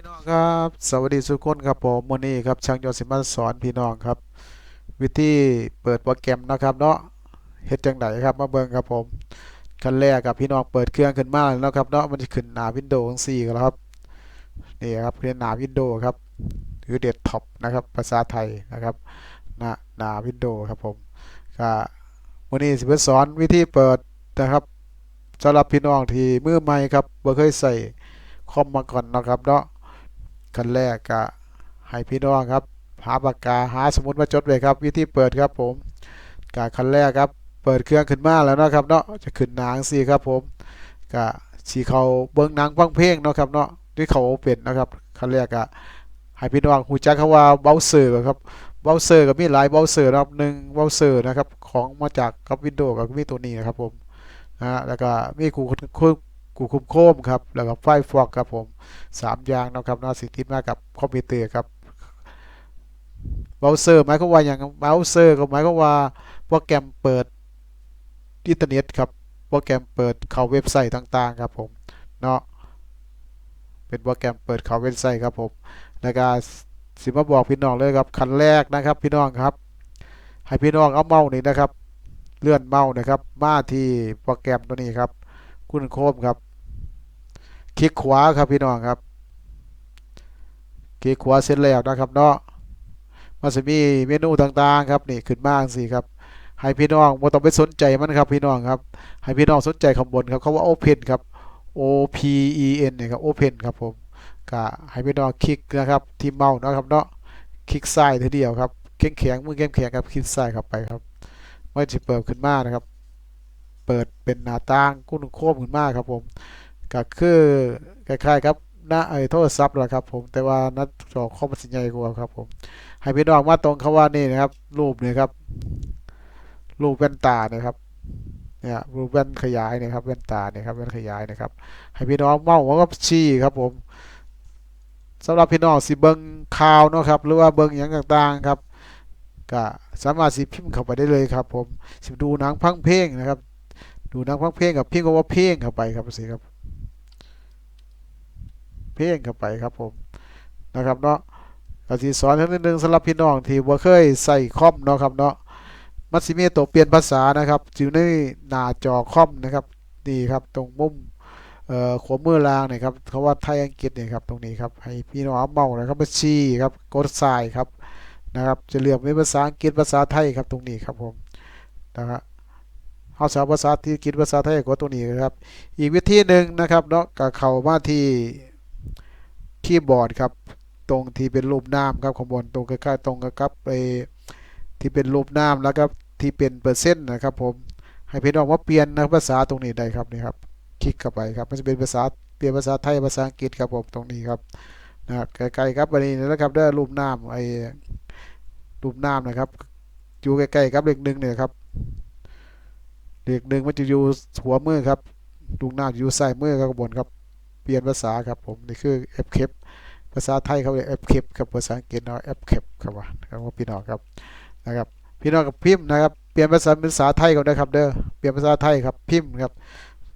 พี่น้องครับสวัสดีทุกคนครับผมวันนี้ครับช่างยนต์สิมาสอนพี่น้องครับ วิธีเปิดโปรแกรมนะครับเนาะเฮ็ดจังไดครับมาเบิ่งครับผมขั้นแรกกับพี่น้องเปิดเครื่องขึ้นมาแล้วครับเนาะมันจะขึ้นหน้าวินโดว์ทั้ง4กันแล้วครับนี่ครับเป็นหน้าวินโดว์ครับหรือเดสก์ท็อปนะครับภาษาไทยนะครับหน้าหน้าวินโดว์ครับผมก็วันนี้สิมาสอนวิธีเปิดนะครับสำหรับพี่น้องที่มือใหม่ครับบ่เคยใส่คอมมาก่อนนะครับเนาะ ขั้นแรกก็ให้พี่น้องครับ หาปากกาหาสมุดมาจดไว้ครับ วิธีเปิดครับผมกาขั้นแรกครับ เปิดเครื่องขึ้นมาแล้วนะครับเนาะจะขึ้นหนังสิครับผมก็สีเขาเบิ้งหนังฟังเพลงเนาะครับเนาะที่เขาเป็นนะครับขั้นแรกก็ให้พี่น้องหูจักคำว่าเบราว์เซอร์ครับเบราว์เซอร์ก็มีหลายเบราว์เซอร์นะครับหนึ่งเบราว์เซอร์นะครับของมาจากกับวินโดว์กับมีตัวนี้นะครับผมนะฮะแล้วก็มีกู กูคุมโคมครับแล้วก็ไฟฟอกครับผมสามอย่างนะครับนาะสิ่งที่มากับคอมพิวเตอร์ครับเบราว์เซอร์หมายความว่าอย่างเบราว์เซอร์ก็หมายความว่าโปรแกรมเปิดอินเทอร์เน็ตครับโปรแกรมเปิดเข้าเว็บไซต์ต่างๆครับผมเนาะเป็นโปรแกรมเปิดเข้าเว็บไซต์ครับผมแล้วก็สิมาบอกพี่น้องเลยครับขั้นแรกนะครับ พี่น้องครับ ให้พี่น้องเอาเมาส์นี่นะครับ เลื่อนเมาส์นะครับ มาที่โปรแกรมตัวนี้ครับ คุณโคมครับ คลิกขวาครับพี่น้องครับคลิกขวาเสร็จแล้วนะครับเนาะมันจะมีเมนูต่างๆครับนี่ขึ้นมาสิครับให้พี่น้องบ่ต้องไปสนใจมันครับพี่น้องครับ ให้พี่น้องสนใจข้างบนครับเขาว่า Open ครับ O P E N เนี่ยครับ Open ครับผมก็ให้พี่น้องคลิกนะครับที่เมาส์นะครับเนาะคลิกซ้ายทีเดียวครับแข็งแข็งมือแข็งแข็งครับคลิกซ้ายเข้าไปครับมันจะเปิดขึ้นมานะครับ เปิดเป็นหน้าต่างกุ้นโค้มขึ้นมาครับผม ก็คือคล้ายๆครับหน้าไอ้โทรศัพท์ละครับผมแต่ว่าน้าจอคอมมันสิใหญ่กว่าครับผมให้พี่น้องมาตรงคำว่านี่นะครับ รูปนี่ครับรูปแว่นตาเนี่ยครับเนี่ยรูปแว่นขยายเนี่ยครับแว่นตาเนี่ยครับแว่นขยายนะครับ ให้พี่น้องเมาส์ว่าก็ชี้ครับผมสำหรับพี่น้องสิเบิ่งข่าวเนาะครับหรือว่าเบิ่งอย่างต่างๆครับก็สามารถสิพิมพ์เข้าไปได้เลยครับ ผมสิดูหนังพังเพลงนะครับ ดูหนังพังเพลงกับพิมพ์คำว่าเพลงเข้าไปครับสิครับ เพลงเข้าไปครับผมนะครับเนาะก็สิสอนนิดนึงสำหรับพี่น้องที่บ่เคยใส่คอมเนาะครับเนาะมันสิมีตัวเปลี่ยนภาษานะครับอยู่ในหน้าจอคอมนะครับนี่ครับตรงมุมเอ่อขวามือล่างเนี่ยครับคำว่าไทยอังกฤษเนี่ยครับตรงนี้ครับให้พี่น้องเมาส์นะครับมาชี้ครับกดซ้ายครับนะครับจะเลือกเป็นภาษาอังกฤษภาษาไทยครับตรงนี้ครับผมนะครับเฮาสาภาษาที่กฤษภาษาไทยกดตรงนี้ครับ อีกวิธีหนึ่งนะครับเนาะก็เข้ามาที่ คีย์บอร์ดครับตรงที่เป็นรูปน้ำครับข้างบนตรงใกล้ๆตรงกับไอ้ที่เป็นรูปน้ำแล้วก็ที่เป็นเปอร์เซ็นต์นะครับผมให้พี่น้องว่าเปลี่ยนนะภาษาตรงนี้ได้ครับนี่ครับคลิกเข้าไปครับมันจะเป็นภาษาเปลี่ยนภาษาไทยภาษาอังกฤษครับผมตรงนี้ครับนะครับใกลๆครับอันนี้นะครับได้รูปน้ำไอ้รูปน้ำนะครับอยู่ใกล้ๆครับเลขหนึ่งเนี่ยครับเลขหนึ่งมันจะอยู่หัวมือครับลูกหน้าอยู่ซ้ายมือครับข้างบนครับ ปลี่ยนภาษาครับผมนี่คือ f c a p ภาษาไทยเขาเรียก f c a p ครับภาษาอังกฤษเนาะ f c a p ครับว่าครับพี่น้องครับนะครับพี่น้องกับพิมพ์นะครับเปลี่ยนภาษาเป็นภาษาไทยก่อนนะครับเด้อเปลี่ยนภาษาไทยครับพิมพ์ครับ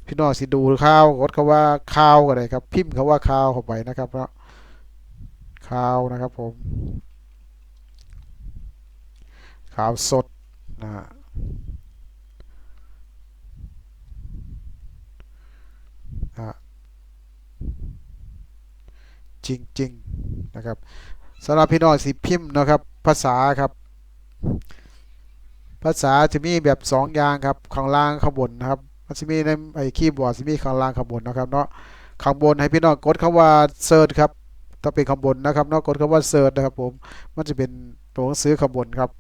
พี่น้องสิดูข่าวกดคำว่าข่าวก็ได้ครับ พิมพ์คำว่าข่าวเข้าไปนะครับเนาะข่าวนะครับผมข่าวสดนะฮะ จริงๆนะครับสำหรับพี่น้องสิพิมพ์นะครับภาษาครับ ภาษาจะมีแบบสองย่างครับข้างล่างข้างบนนะครับมันจะมีในไอ้คีย์บอร์ดจะมีข้างล่างข้างบนนะครับเนาะข้างบนให้พี่น้องกดคำว่าเซิร์ชครับถ้าเป็นข้างบนนะครับเนาะกดคำว่าเซิร์ชนะครับผมมันจะเป็นตัวหนังสือข้างบนครับ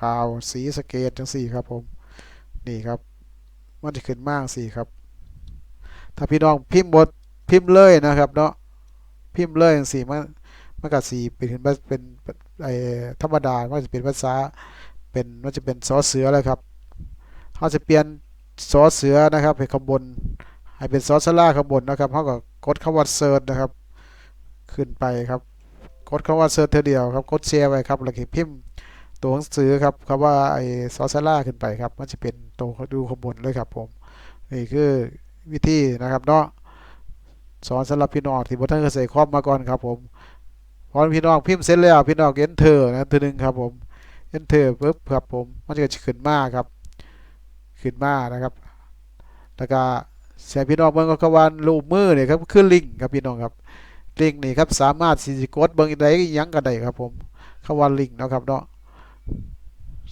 ข่าวสีสเกตจังสี่ครับผมนี่ครับ มันจะขึ้นมากสี่ครับ ถ้าพี่น้องพิมพ์บทพิมพ์เลยนะครับเนาะ พิมพ์เลยจังซี่มันมันก็สีเป็นเป็นไอ้ธรรมดามันจะเป็นภาษาเป็นมันจะเป็นซอเสือเลยครับเขาจะเปลี่ยนซอเสือนะครับให้ข้างบนให้เป็นซอสลาข้างบนนะครับเขาก็กดคำว่าเซิร์ชนะครับ ขึ้นไปครับกดคำว่าเซิร์ชเท่าเดียวครับกดแชร์ไว้ครับแล้วก็พิมพ์ตัวหนังสือครับคำว่าไอ้ซอสลาขึ้นไปครับมันจะเป็นตัวดูข้างบนเลยครับผมนี่คือวิธีนะครับเนาะ สอนสำหรับพี่น้องที่บ่ทันเคยใส่ครอมมาก่อนครับ ผมพอพี่น้องพิมพ์เสร็จแล้วพี่น้อง enter นะตัวหนึงครับผม enter ปึ๊บครับผมมันจะขึ้นมาครับขึ้นมานะครับแล้วก็เสียพี่น้องเบิ่งก็ว่ารูปมือเนี่ยครับคือลิงครับพี่น้องครับลิงนี่ครับสามารถสิกดเบิ่งได้ยังก็ได้ครับผมคำว่าลิงเนาะครับเนาะ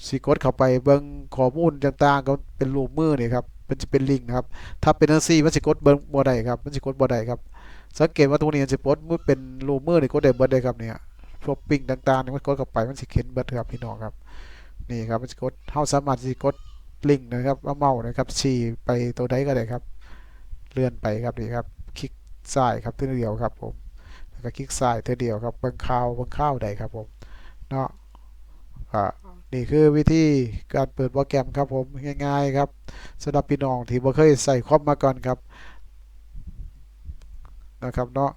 สิกดเข้าไปเบิ่งข้อมูลต่างๆก็เป็นรูปมือเนี่ยครับ มันจะเป็นลิงครับ ถ้าเป็นจังซี่มันสิกดเบิ่งบ่ได้ครับมันสิกดบ่ได้ครับ สังเกตว่าตรงนี้มันสิกดมือเป็นรูปมือนี่กดได้เบิดได้ครับเนี่ยพวกปิ้งต่างๆนี่มันกดเข้าไปมันสิเข็นเบิร์ดครับพี่น้องครับนี่ครับมันสิกดเฮาสามารถสิกดลิงนะครับเอาเมาส์นะครับชี้ไปตัวใดก็ได้ครับ เลื่อนไปครับนี่ครับคลิกซ้ายครับเท่าเดียวครับผมแล้วก็คลิกซ้ายเท่าเดียวครับบิ่งข่าวบิ่งข่าวใดครับผมเนาะอ่า นี่คือวิธีการเปิดโปรแกรมครับผมง่ายๆครับสำหรับพี่น้องที่บ่เคยใส่คอมมาก่อนครับนะครับเนาะ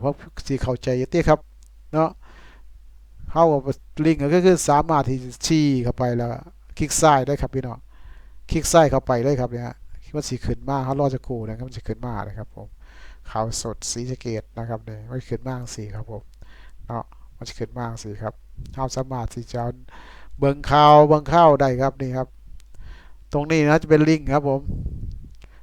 เพราะสิเข้าใจอยู่ติครับเนาะเฮากับลิงก์ก็คือสามารถที่ชี้เข้าไปแล้วคลิกซ้ายได้ครับพี่น้องคลิกซ้ายเข้าไปเลยครับเนี่ยมันสีขึ้นมาเขารอจะกูนะครับมันจะขึ้นมานะครับผมขาวสดสีสเกตนะครับเนี่ยมันขึ้นมากสีครับผมเนาะมันจะขึ้นมากสีครับเข้าสามารถที่จะ เบิงข่าวเบิงข่าวได้ครับนี่ครับ ตรงนี้นะจะเป็นลิงก์ครับผม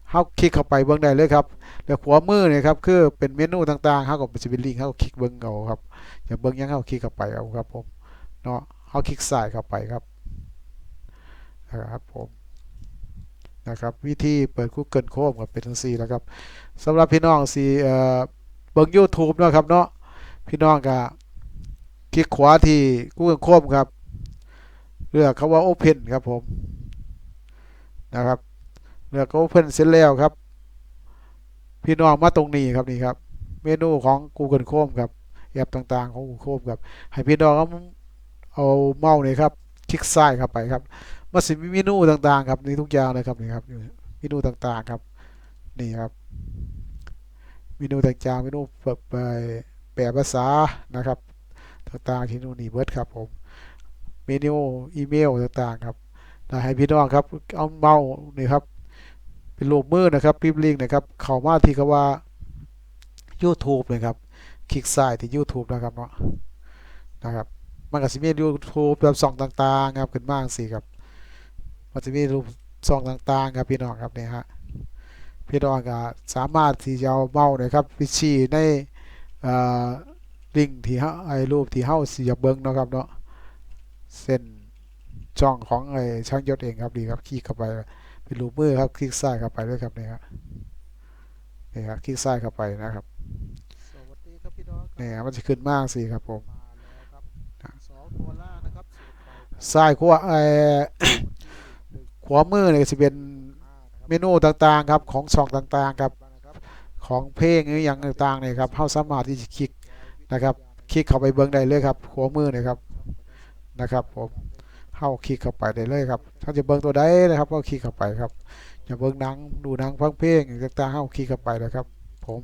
เขาคลิกเข้าไปเบิ่งได้เลยครับแล้วขวามือเนี่ยครับคือเป็นเมนูต่างๆเขาก็จะเป็นลิงก์เขาคลิกเบิ่งเอาครับอย่าเบิ่งยังเขาคลิกเข้าไปเอาครับผมเนาะเขาคลิกซ้ายเข้าไปครับนะครับผมนะครับวิธีเปิด Google Chrome กับเป็นทั้ง4แล้วครับสำหรับพี่น้องสีเอ่เบิ่ง YouTube เนาะครับเนาะพี่น้องก็คลิกขวาที่ Google Chrome ครับ เลือกคำว่า Open ครับผมนะครับเลือก Open เสร็จแล้วครับ พี่น้องมาตรงนี้ครับนี่ครับ เมนูของ Google Chrome ครับแอปต่างๆของ Google Chrome ครับ ให้พี่น้องเอาเมาส์นี่ครับคลิกซ้ายเข้าไปครับมันสิมีเมนูต่างๆครับนี่ทุกอย่างเลยครับนี่ครับเมนูต่างๆครับนี่ครับเมนูต่างๆเมนูเปิดไปแปลภาษานะครับ ต่างๆที่นู่นนี่เบิร์ดครับผม เมนูอีเมลต่างๆครับถ้าให้พี่น้องครับเอาเมาส์นี่ครับเป็นรูปมือนะครับพิมพ์ลิงก์นะครับเข้ามาที่คำว่า YouTube เลยครับคลิกซ้ายที่ YouTube นะครับเนาะนะครับมันก็สิมี YouTube แบบส่องต่างๆครับขึ้นมาสิครับมันจะมีรูปซองต่างๆครับพี่น้องครับเนี่ยฮะพี่น้องก็สามารถที่จะเอาเมาส์นะครับไปชี้ในลิงก์ที่เฮาไอ้รูปที่เฮาสิอยากเบิ่งเนาะครับเนาะ เส้นช่องของไอ้ช่างยศเองครับดีครับคลิกเข้าไปเป็นรูปมือครับคลิกซ้ายเข้าไปด้วยครับเนี่ยครับนี่ครับคลิกซ้ายเข้าไปนะครับสวัสดีครับพี่น้องนี่ครับมันจะขึ้นมากสิครับผมมาแล้วครับสองโคล่านะครับสูตรไฟซ้ายขวาไอ้ขวามือเนี่ยจะเป็นห้านะครับเมนูต่างๆครับของช่องต่างๆครับบ้างนะครับของเพลงหรืออย่างต่างๆเนี่ยครับเฮาสามารถที่จะคลิกนะครับ คลิกเข้าไปเบิ่งได้เลยครับหัวมือเนี่ยครับ นะครับผมเฮาคลิกเข้าไปได้เลยครับ ถ้าจะเบิ่งตัวใดนะครับ ก็คลิกเข้าไปครับอย่าเบิ่งนังดูนังฟังเพลงอย่างต่างๆเฮาคลิกเข้าไปนะครับผม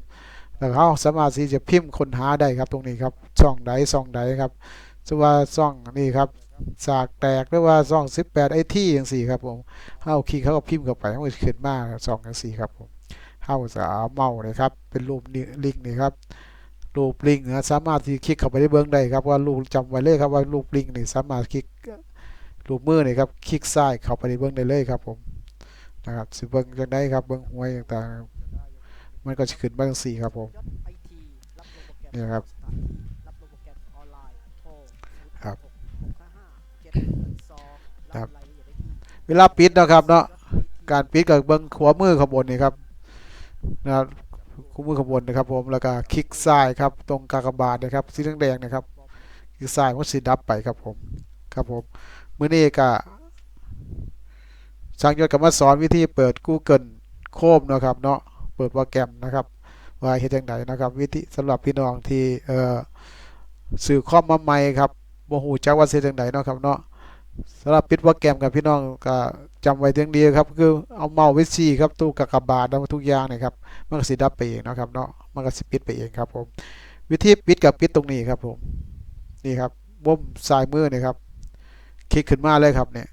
แล้วเฮาสามารถที่จะพิมพ์ค้นหาได้ครับตรงนี้ครับช่องใดช่องใดครับสมมุติว่าช่องนี่ครับสากแตกหรือว่าช่อง18 IT จังซี่ครับผมเฮาคลิกเขาก็พิมพ์เข้าไปมันขึ้นมาช่องจังซี่ครับผมเฮาจะเอาเมาส์นะครับเป็นรูปลิงก์นี่ครับ รูกปลิงนะสามารถที่คลิกเข้าไปได้เบื้องใดครับว่ารูปจำไว้เลยครับว่ารูกปลิงนี่สามารถคลิกรูปมือนี่ครับคลิกซ้ายเข้าไปในเบื้องได้เลยครับผมนะครับสิเบื้องจังได้ครับเบื้องหวยต่างๆมันก็จะขึ้นมางสี่ครับผมเนี่ยครับครับเจ็ดหนึ่งสองครับ เวลาปิดนะครับเนาะการปิดกับเบื้องขวามือขางบนนี่ครับนะครับ ขวามือขางบนนะครับ ผมแล้วก็คลิกซ้ายครับตรงกากบาทนะครับสีแดงๆนะครับคลิกซ้ายมันสีดับไปครับผมครับผมมือนี้ก็ช่างยศก็มาสอนวิธีเปิด Google Chrome เนาะครับเนาะเปิดโปรแกรมนะครับว่าเฮ็ดจังไดนะครับวิธีสำหรับพี่น้องที่เอ่อซื้อคอมมาใหม่ครับบ่ฮู้จักว่าเฮ็ดจังไดเนาะครับเนาะสำหรับปิดโปรแกรมกับพี่น้องก็ จำไว้เพียงเดียวครับ คือเอาเมาส์ไว้ชี้ครับตู้กากบาทแล้วทุกอย่างนี่ครับมันก็สิดับไปเองนะครับเนาะมันก็สิปิดไปเองครับผมวิธีปิดกับปิดตรงนี้ครับผมนี่ครับบ่มซ้ายมือนี่ครับ คลิกขึ้นมาเลยครับเนี่ย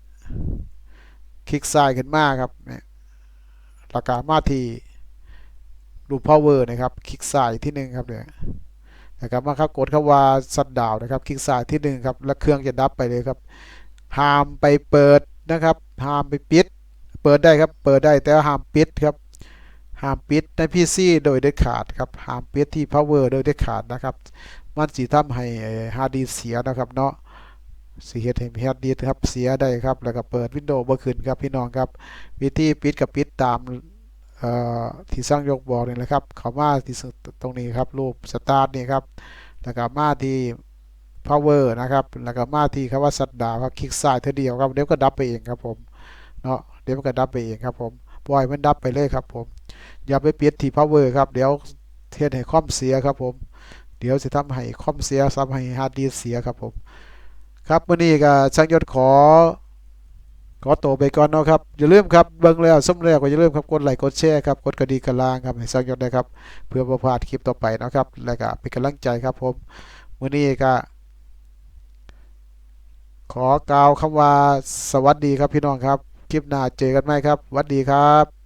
คลิกซ้ายขึ้นมาครับเนี่ยแล้วก็มาที่รูป power นะครับ คลิกซ้ายที่หนึ่งครับเนี่ยนะครับมาครับกดคำว่าสัดดาวนะครับ คลิกซ้ายที่หนึ่งครับ แล้วเครื่องจะดับไปเลยครับห้ามไปเปิดนะครับ ห้ามไปปิด เปิดได้ครับ เปิดได้แต่ว่าห้ามปิดครับ ห้ามปิดใน PC โดยเด็ดขาดครับ ห้ามปิดที่ power โดยเด็ดขาดนะครับ มันสิทำให้ฮาร์ดดิสเสียนะครับเนาะสิเฮ็ดให้ฮาร์ดดิสครับเสียได้ครับ แล้วก็เปิด Windows บ่ขึ้นครับพี่น้องครับ วิธีปิดกับปิดตามที่สร้างยกบอกนี่แหละครับ เขามาที่ตรงนี้ครับรูปสตาร์ทนี่ครับ แล้วก็มาที่ power นะครับ แล้วก็มาที่คำว่าสัดดาวครับคลิกซ้ายเท่าเดียวครับเดี๋ยวก็ดับไปเองครับผม เนาะเดี๋ยวมันก็ดับไปเองครับผมปล่อยมันดับไปเลยครับผมอย่าไปเปิดที่ power ครับเดี๋ยวเทศให้คอมเสียครับผมเดี๋ยวจะทำให้คอมเสียทำให้ฮาร์ดดิสเสียครับผมครับมื้อนี้ก็ช่างยศขอ ขอตัวไปก่อนเนาะครับอย่าลืมครับเบิ่งแล้วสมแล้วก็อย่าลืมครับกดไลค์กดแชร์ครับกดกระดิ่งกระลางครับให้ช่างยศได้ครับ เพื่อบ่พลาดคลิปต่อไปเนาะครับ แล้วก็เป็นกำลังใจครับผมมื้อนี้ก็ขอกล่าวคำว่าสวัสดีครับพี่น้องครับ คลิปหน้าเจอกันไหมครับสวัสดีครับ